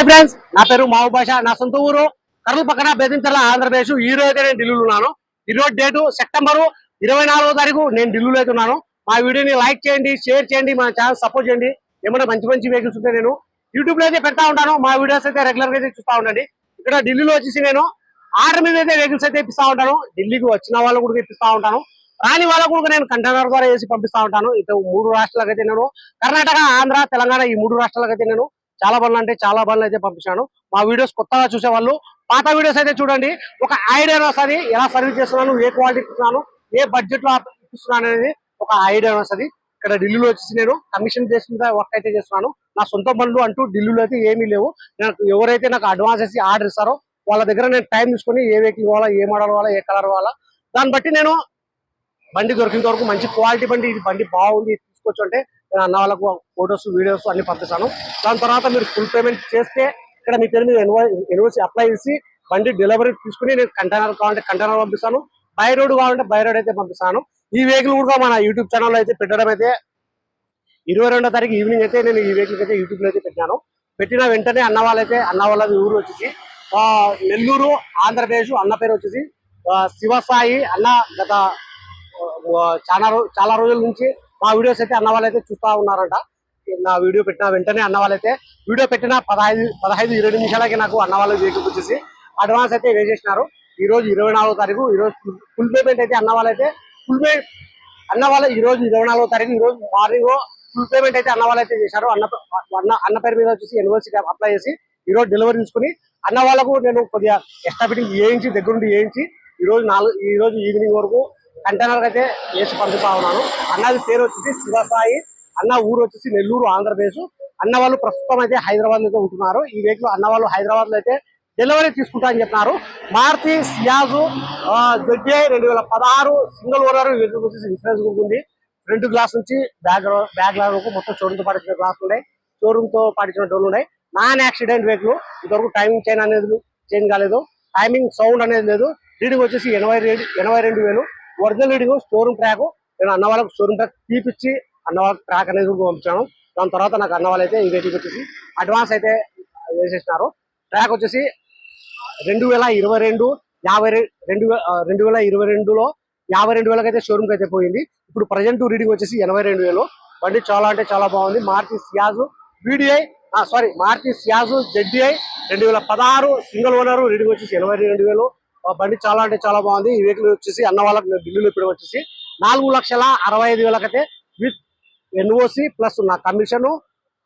Hi friends నా పేరు మావు భాష. నా సొంత ఊరు కర్నూలు పక్కన బెదింతల ఆంధ్రప్రదేశ్. ఈ రోజు అయితే నేను ఢిల్లీలో ఉన్నాను. ఈ రోజు డేటు సెప్టెంబర్ ఇరవై నాలుగో తారీఖు నేను ఢిల్లీలో అయితే ఉన్నాను. మా వీడియోని లైక్ చేయండి షేర్ చేయండి మా ఛానల్ సపోర్ట్ చేయండి. ఏమైనా మంచి మంచి వెహికల్స్ ఉంటే నేను యూట్యూబ్లో అయితే పెడతా ఉంటాను. మా వీడియోస్ అయితే రెగ్యులర్గా అయితే చూస్తా ఉండండి. ఇక్కడ ఢిల్లీలో వచ్చేసి నేను ఆర్డర్ మీద అయితే వెహికల్స్ అయితే ఇప్పిస్తా ఉంటాను. ఢిల్లీకి వచ్చిన వాళ్ళు కూడా ఇప్పిస్తా ఉంటాను. రాని వాళ్ళకు కూడా నేను కంటైనర్ ద్వారా వేసి పంపిస్తా ఉంటాను. ఇటు మూడు రాష్ట్రాలకు అయితే నేను కర్ణాటక ఆంధ్ర తెలంగాణ ఈ మూడు రాష్ట్రాలకు అయితే నేను చాలా బండ్లు అంటే చాలా బండ్లు అయితే పంపించాను. మా వీడియోస్ కొత్తగా చూసే వాళ్ళు పాత వీడియోస్ అయితే చూడండి. ఒక ఐడియా వస్తుంది ఎలా సర్వీస్ చేస్తున్నాను ఏ క్వాలిటీ ఇస్తున్నాను ఏ బడ్జెట్లో ఇస్తున్నాను అనేది ఒక ఐడియా వస్తుంది ఇక్కడ ఢిల్లీలో వచ్చేసి నేను కమిషన్ బేస్ మీద వర్క్ అయితే చేస్తున్నాను. నా సొంత బండ్లు అంటూ ఢిల్లీలో అయితే ఏమీ లేవు. నాకు ఎవరైతే నాకు అడ్వాన్స్ వేసి ఆర్డర్ ఇస్తారో వాళ్ళ దగ్గర నేను టైం తీసుకొని ఏ వెహికల్ కావాలా ఏ మోడల్ కావాలా ఏ కలర్ కావాలా దాన్ని బట్టి నేను బండి దొరికినంత వరకు మంచి క్వాలిటీ బండి ఇది బండి బాగుంది తీసుకోవచ్చు అంటే నేను అన్న వాళ్ళకు ఫొటోస్ వీడియోస్ అన్ని పంపిస్తాను. దాని తర్వాత మీరు ఫుల్ పేమెంట్ చేస్తే ఇక్కడ మీ పేరు మీద ఎన్ఓసి అప్లై చేసి బండి డెలివరీ తీసుకుని నేను కంటైనర్ కావాలంటే కంటైనర్ పంపిస్తాను. బై రోడ్ కావాలంటే బై రోడ్ అయితే పంపిస్తాను. ఈ వెహికల్ కూడా మన యూట్యూబ్ ఛానల్లో అయితే పెట్టడం అయితే ఇరవై రెండో తారీఖు ఈవినింగ్ అయితే నేను ఈ వెహికల్ అయితే యూట్యూబ్లో అయితే పెట్టాను. పెట్టిన వెంటనే అన్న వాళ్ళైతే అన్న వాళ్ళది ఊరు వచ్చేసి నెల్లూరు ఆంధ్రప్రదేశ్ అన్న పేరు వచ్చేసి శివసాయి అన్న గత చాలా చాలా రోజుల నుంచి మా వీడియోస్ అయితే అన్న వాళ్ళైతే చూస్తా ఉన్నారంట. నా వీడియో పెట్టిన వెంటనే అన్న వాళ్ళైతే వీడియో పెట్టిన పదహైదు పదహైదు ఇరవై నిమిషాలకి నాకు అన్న వాళ్ళు వెహికల్ వచ్చేసి అడ్వాన్స్ అయితే వేసేసినారు ఈ రోజు ఇరవై నాలుగో తారీఖు ఈ రోజు ఫుల్ పేమెంట్ అయితే అన్న వాళ్ళైతే ఫుల్ పే అన్న వాళ్ళ ఈ రోజు ఇరవై నాలుగో తారీఖు ఈ రోజు మార్నింగ్ ఫుల్ పేమెంట్ అయితే అన్న వాళ్ళు అయితే చేశారు. అన్న అన్న అన్న పేరు మీద వచ్చేసి యూనివర్సిటీ అప్లై చేసి ఈ రోజు డెలివరీ తీసుకుని అన్న వాళ్ళకు నేను కొద్దిగా ఎక్స్ట్రా ఫిట్టింగ్ వేయించి దగ్గరుండి వేయించి ఈ రోజు నాలుగు ఈ రోజు ఈవినింగ్ వరకు కంటైనర్ అయితే వేసి పంపిస్తా ఉన్నాను. అన్నది పేరు వచ్చేసి శివసాయి అన్న ఊరు వచ్చేసి నెల్లూరు ఆంధ్రప్రదేశ్. అన్న వాళ్ళు ప్రస్తుతం అయితే హైదరాబాద్లో అయితే ఉంటున్నారు. ఈ వెహికల్ అన్న వాళ్ళు హైదరాబాద్లో అయితే డెలివరీ తీసుకుంటా అని చెప్పినారు. మారుతి సియాజు జడ్జే రెండు వేల పదహారు సింగిల్ ఓనర్ వెహికల్ వచ్చేసి ఇన్సూరెన్స్ బుక్ ఉంది. ఫ్రంట్ గ్లాస్ నుంచి బ్యాక్ బ్యాక్ వరకు మొత్తం షోరూమ్తో పాటించిన గ్లాస్ ఉన్నాయి. షోరూమ్తో పాటించిన డోర్లు ఉన్నాయి. నాన్ యాక్సిడెంట్ వెహికల్ ఇంతవరకు టైమింగ్ చైన్ అనేది చేంజ్ కాలేదు. టైమింగ్ సౌండ్ అనేది లేదు. రీడింగ్ వచ్చేసి ఎనభై రెండు ఎనభై రెండు వేలు. ఒరిజినల్ రీడింగ్ షోరూమ్ ట్రాక్ నేను అన్న వాళ్ళకి షోరూమ్ ట్రాక్ తీపిచ్చి అన్న వాళ్ళకి ట్రాక్ అనేది పంపించాను. దాని తర్వాత నాకు అన్న వాళ్ళు అయితే ఈ వెహికల్ వచ్చేసి అడ్వాన్స్ అయితే వేసేసినారు. ట్రాక్ వచ్చేసి రెండు వేల ఇరవై రెండు యాభై రెండు రెండు వేల ఇరవై రెండులో యాభై రెండు వేలకు అయితే షోరూమ్కి అయితే పోయింది. ఇప్పుడు ప్రజెంట్ రీడింగ్ వచ్చేసి ఎనభై రెండు వేలు. బండి చాలా అంటే చాలా బాగుంది. Maruti Ciaz VDI sorry Maruti Ciaz ZDI రెండు వేల పదహారు సింగిల్ ఓనర్ రీడింగ్ వచ్చేసి ఎనభై రెండు వేలు. బండి చాలా అంటే చాలా బాగుంది. ఈ వెహికల్ వచ్చేసి అన్న వాళ్ళకి ఢిల్లీలో ఇప్పుడు వచ్చేసి నాలుగు లక్షల అరవై ఐదు వేలకైతే విత్ ఎన్ఓసి ప్లస్ నా కమిషన్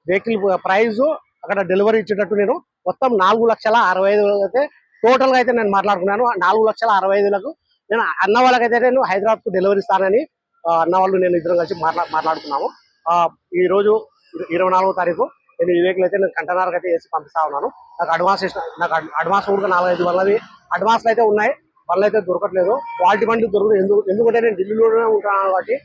వెహికల్ ప్రైజ్ అక్కడ డెలివరీ ఇచ్చేటట్టు నేను మొత్తం నాలుగు లక్షల అరవై ఐదు అయితే టోటల్గా అయితే నేను మాట్లాడుకున్నాను. ఆ నాలుగు లక్షల అరవై ఐదు వేలకు నేను అన్న వాళ్ళకైతే నేను హైదరాబాద్కు డెలివరీ ఇస్తానని అన్న వాళ్ళు నేను ఇద్దరం కలిసి మాట్లా మాట్లాడుకున్నాము. ఈరోజు ఈ రోజు ఇరవై నాలుగో తారీఖు నేను ఈ వెహికల్ అయితే నేను కంటైనర్ అయితే వేసి పంపిస్తా ఉన్నాను. నాకు అడ్వాన్స్ ఇచ్చిన నాకు అడ్వాన్స్ కూడా నాలుగైదు వందలవి అడ్వాన్స్లు అయితే ఉన్నాయి. వల్ల అయితే దొరకట్లేదు. క్వాలిటీ బండి దొరుకుతుంది ఎందుకు ఎందుకంటే నేను ఢిల్లీలోనే ఉంటాను కాబట్టి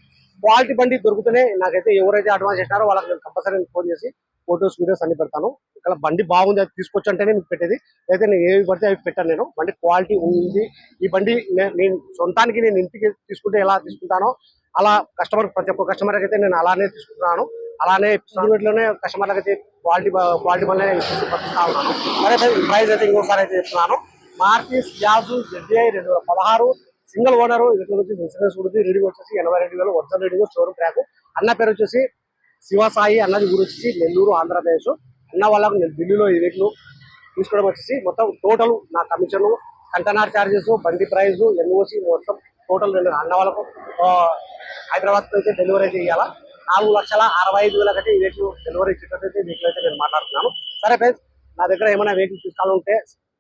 క్వాలిటీ బండి దొరుకుతూనే నాకైతే ఎవరైతే అడ్వాన్స్ చేసినారో వాళ్ళకి నేను కంపల్సరీ ఫోన్ చేసి ఫోటోస్ వీడియోస్ అన్ని పెడతాను. ఇక్కడ బండి బాగుంది అది తీసుకొచ్చి అంటేనే మీకు పెట్టేది. అయితే నేను ఏవి పడితే అవి పెట్టాను నేను. బండి క్వాలిటీ ఉంది. ఈ బండి నేను సొంతానికి నేను ఇంటికి తీసుకుంటే ఎలా తీసుకుంటానో అలా కస్టమర్ ప్రతి ఒక్క కస్టమర్కి అయితే నేను అలానే తీసుకుంటున్నాను. అలానే లోనే కస్టమర్లకు అయితే క్వాలిటీ క్వాలిటీ వల్లనే పంపిస్తా ఉన్నాను. సరే ప్రైస్ అయితే ఇంకోసారి అయితే చెప్తున్నాను. మార్టిస్ యాజు జెడ్ఐ రెండు వేల పదహారు సింగిల్ ఓనరు ఇది వచ్చి ఇన్సూరెన్స్ ఉంటుంది రీడింగ్ వచ్చేసి ఎనభై రెండు వేలు ఒరిజినల్ రీడింగ్ షోరూమ్ ట్రాక్. అన్న పేరు వచ్చేసి శివసాయి అన్నది ఊరు వచ్చేసి నెల్లూరు ఆంధ్రప్రదేశ్. అన్న వాళ్ళకు నేను ఢిల్లీలో ఈ వెహికల్ తీసుకోవడం వచ్చేసి మొత్తం టోటల్ నా కమిషన్ కంటైనర్ చార్జెస్ బండి ప్రైస్ ఎన్ఓసి మొత్తం టోటల్ నేను అన్న వాళ్ళకు హైదరాబాద్కి హైదరాబాద్ అయితే డెలివరీ అయితే ఇవ్వాలా నాలుగు లక్షల అరవై ఐదు వేల ఈ వెహికల్ డెలివరీ ఇచ్చేటట్టు వెహికల్ అయితే నేను మాట్లాడుతున్నాను. సరే ఫ్రెండ్స్ నా దగ్గర ఏమైనా వెహికల్ తీసుకోవాలంటే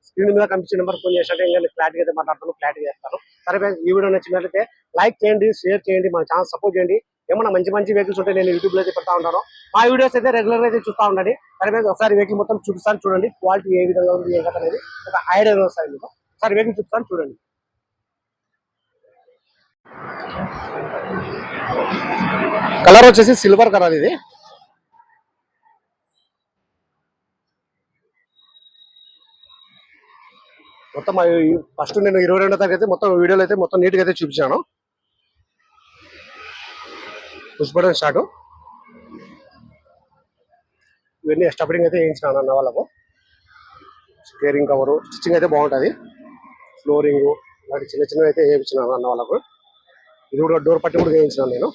స్క్రీన్ మీద కనిపించిన నెంబర్ ఫోన్ చేసినట్టు ఇంకా క్లారిటీ అయితే మాట్లాడతాను క్లారిటీ చేస్తాను. సరే ఫ్రెండ్స్ ఈ వీడియో నచ్చినట్లయితే లైక్ చేయండి షేర్ చేయండి మన ఛానల్ సపోర్ట్ చేయండి. ఏమైనా మంచి మంచి వెహికల్స్ ఉంటే నేను యూట్యూబ్లో అయితే పెడతా ఉంటాను. మా వీడియోస్ అయితే రెగ్యులర్ అయితే చూస్తా ఉండండి. సరే ఫ్రెండ్స్ ఒకసారి వెహికల్ మొత్తం చూపిస్తాను చూడండి క్వాలిటీ ఏ విధంగా ఉంది ఏం అనేది ఒక ఐడియా వస్తుంది మీకు. ఒకసారి వెహికల్ చూపిస్తాను చూడండి. కలర్ వచ్చేసి సిల్వర్ కలర్ ఇది. మొత్తం ఫస్ట్ నేను ఇరవై రెండో తారీఖు అయితే మొత్తం వీడియోలో అయితే మొత్తం నీట్గా అయితే చూపించాను. పుష్ స్టార్ట్ ఇవన్నీ ఎస్టాపింగ్ అయితే వేయించినాను అన్న వాళ్ళకు. స్కేరింగ్ కవరు స్టిచ్చింగ్ అయితే బాగుంటుంది. ఫ్లోరింగ్ వాటి చిన్న చిన్నవి అయితే వేయించినాను అన్న వాళ్ళకు. ఇది కూడా డోర్ పట్టి కూడా వేయించినాను నేను.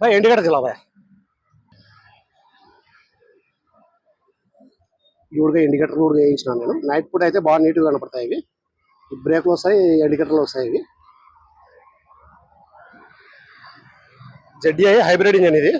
ఎండుగడ్డ ఎండిగడ్డ జిల్లా బాయ్ ఇండికేటర్ కూడా వేయించినాను నేను. నైట్ పూట అయితే బాగా నీట్గా కనపడతాయి ఇవి. బ్రేక్లు వస్తాయి ఇండికేటర్లు వస్తాయి ఇవి. జెడ్డీఐ హైబ్రిడ్ ఇంజన్ ఇది.